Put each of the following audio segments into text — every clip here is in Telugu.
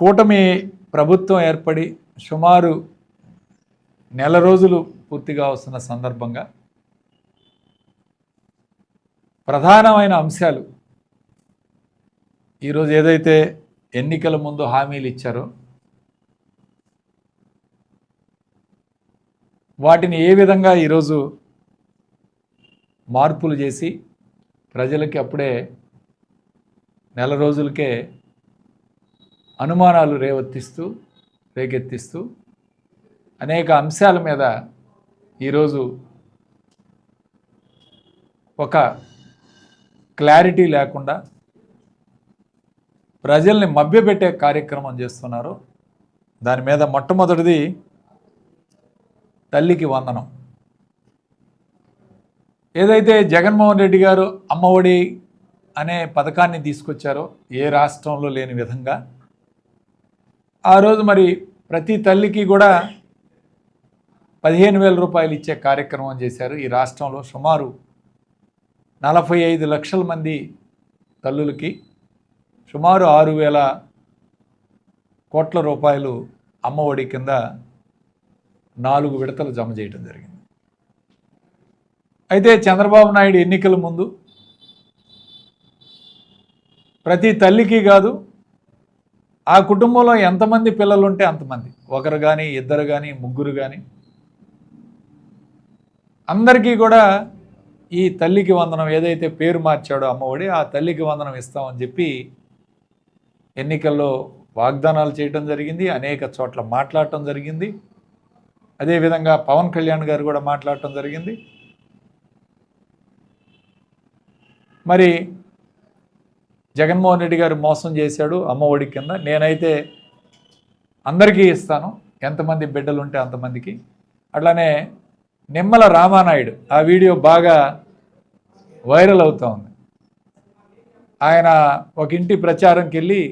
కూటమి ప్రభుత్వం ఏర్పడి సుమారు నెల రోజులు పూర్తిగా వస్తున్న సందర్భంగా ప్రధానమైన అంశాలు ఈరోజు ఏదైతే ఎన్నికల ముందు హామీలు ఇచ్చారో వాటిని ఏ విధంగా ఈరోజు మార్పులు చేసి ప్రజలకి అప్పుడే నెల రోజులకే అనుమానాలు రేవెత్తిస్తూ రేకెత్తిస్తూ అనేక అంశాల మీద ఈరోజు ఒక క్లారిటీ లేకుండా ప్రజల్ని మభ్యపెట్టే కార్యక్రమం చేస్తున్నారు. దాని మీద మొట్టమొదటిది తల్లికి వందనం. ఏదైతే జగన్మోహన్ రెడ్డి గారు అమ్మఒడి అనే పథకాన్ని తీసుకొచ్చారో ఏ రాష్ట్రంలో లేని విధంగా ఆ రోజు మరి ప్రతి తల్లికి కూడా పదిహేను వేల రూపాయలు ఇచ్చే కార్యక్రమం చేశారు. ఈ రాష్ట్రంలో సుమారు నలభై ఐదు లక్షల మంది తల్లులకి సుమారు ఆరు వేల కోట్ల రూపాయలు అమ్మఒడి కింద నాలుగు విడతలు జమ చేయడం జరిగింది. అయితే చంద్రబాబు నాయుడు ఎన్నికల ముందు ప్రతి తల్లికి కాదు ఆ కుటుంబంలో ఎంతమంది పిల్లలు ఉంటే అంతమంది? ఒకరు కానీ ఇద్దరు కానీ ముగ్గురు కానీ అందరికీ కూడా ఈ తల్లికి వందనం ఏదైతే పేరు మార్చాడో అమ్మఒడి ఆ తల్లికి వందనం ఇస్తామని చెప్పి ఎన్నికల్లో వాగ్దానాలు చేయటం జరిగింది అనేక చోట్ల మాట్లాడటం జరిగింది. అదేవిధంగా పవన్ కళ్యాణ్ గారు కూడా మాట్లాడటం జరిగింది. మరి జగన్మోహన్ రెడ్డి గారు మోసం చేశాడు అమ్మఒడి కింద. నేనైతే అందరికీ ఇస్తాను. ఎంతమంది బిడ్డలు ఉంటే అంతమందికి. అట్లానే నిమ్మల రామానాయుడు ఆ వీడియో బాగా వైరల్ అవుతూ ఉంది. ఆయన ఒక ఇంటి ప్రచారంకి వెళ్ళి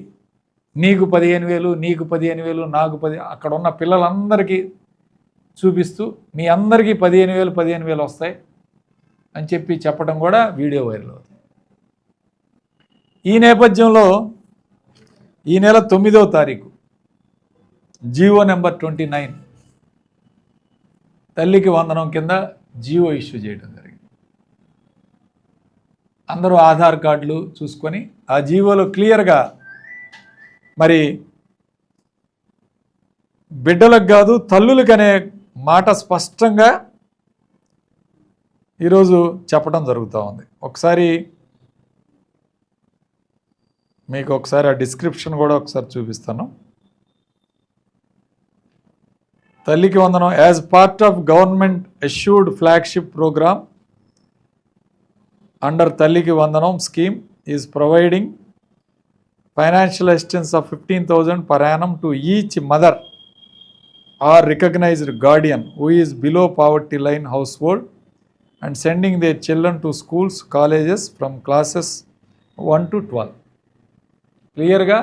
నీకు పదిహేను వేలు నీకు పదిహేను వేలు నాకు పది అక్కడ ఉన్న పిల్లలందరికీ చూపిస్తూ మీ అందరికీ పదిహేను వేలు పదిహేను వేలు వస్తాయి అని చెప్పి చెప్పడం కూడా వీడియో వైరల్ అవుతుంది. ఈ నేపథ్యంలో ఈ నెల తొమ్మిదవ తారీఖు జియో నెంబర్ ట్వంటీ నైన్ తల్లికి వందనం కింద జియో ఇష్యూ చేయడం జరిగింది. అందరూ ఆధార్ కార్డులు చూసుకొని ఆ జీవోలో క్లియర్గా మరి బిడ్డలకు కాదు తల్లులకు అనే మాట స్పష్టంగా ఈరోజు చెప్పడం జరుగుతూ ఉంది. ఒకసారి మీకు ఒకసారి ఆ డిస్క్రిప్షన్ కూడా ఒకసారి చూపిస్తాను. Thalliki Vandanam as part of government assured flagship program under Thalliki Vandanam scheme is providing financial assistance of fifteen thousand per annum to each mother or recognised guardian who is below poverty line household and sending their children to schools colleges from classes one to twelve క్లియర్గా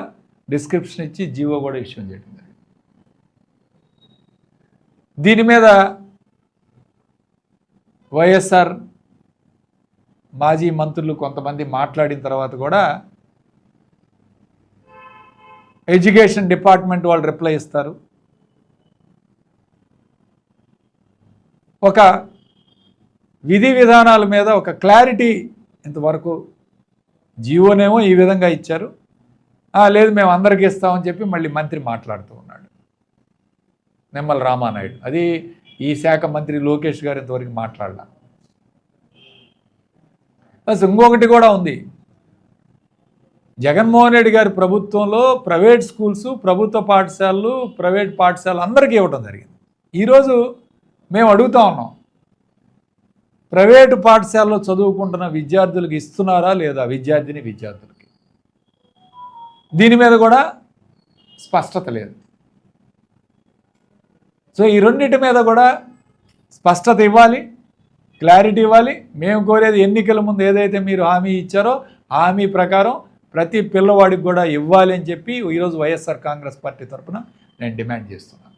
డిస్క్రిప్షన్ ఇచ్చి జీవో కూడా ఇష్యూ చేయడం జరిగింది. దీని మీద వైఎస్ఆర్ మాజీ మంత్రులు కొంతమంది మాట్లాడిన తర్వాత కూడా ఎడ్యుకేషన్ డిపార్ట్మెంట్ వాళ్ళు రిప్లై ఇస్తారు. ఒక విధి విధానాల మీద ఒక క్లారిటీ ఇంతవరకు జీవోనేమో ఈ విధంగా ఇచ్చారు. లేదు మేము అందరికీ ఇస్తామని చెప్పి మళ్ళీ మంత్రి మాట్లాడుతూ ఉన్నాడు. నిమ్మల రామానాయుడు. అది ఈ శాఖ మంత్రి లోకేష్ గారు ఇంతవరకు మాట్లాడలా. ప్లస్ ఇంకొకటి కూడా ఉంది. జగన్మోహన్ రెడ్డి గారి ప్రభుత్వంలో ప్రైవేట్ స్కూల్స్ ప్రభుత్వ పాఠశాలలు ప్రైవేట్ పాఠశాలలు అందరికీ ఇవ్వడం జరిగింది. ఈరోజు మేము అడుగుతా ఉన్నాం. ప్రైవేటు పాఠశాలలో చదువుకుంటున్న విద్యార్థులకు ఇస్తున్నారా లేదా? విద్యార్థిని విద్యార్థులు దీని మీద కూడా స్పష్టత లేదు. సో ఈ రెండింటి మీద కూడా స్పష్టత ఇవ్వాలి క్లారిటీ ఇవ్వాలి. మేము కోరేది ఎన్నికల ముందు ఏదైతే మీరు హామీ ఇచ్చారో హామీ ప్రకారం ప్రతి పిల్లవాడికి కూడా ఇవ్వాలి అని చెప్పి ఈరోజు వైఎస్ఆర్ కాంగ్రెస్ పార్టీ తరఫున నేను డిమాండ్ చేస్తున్నాను.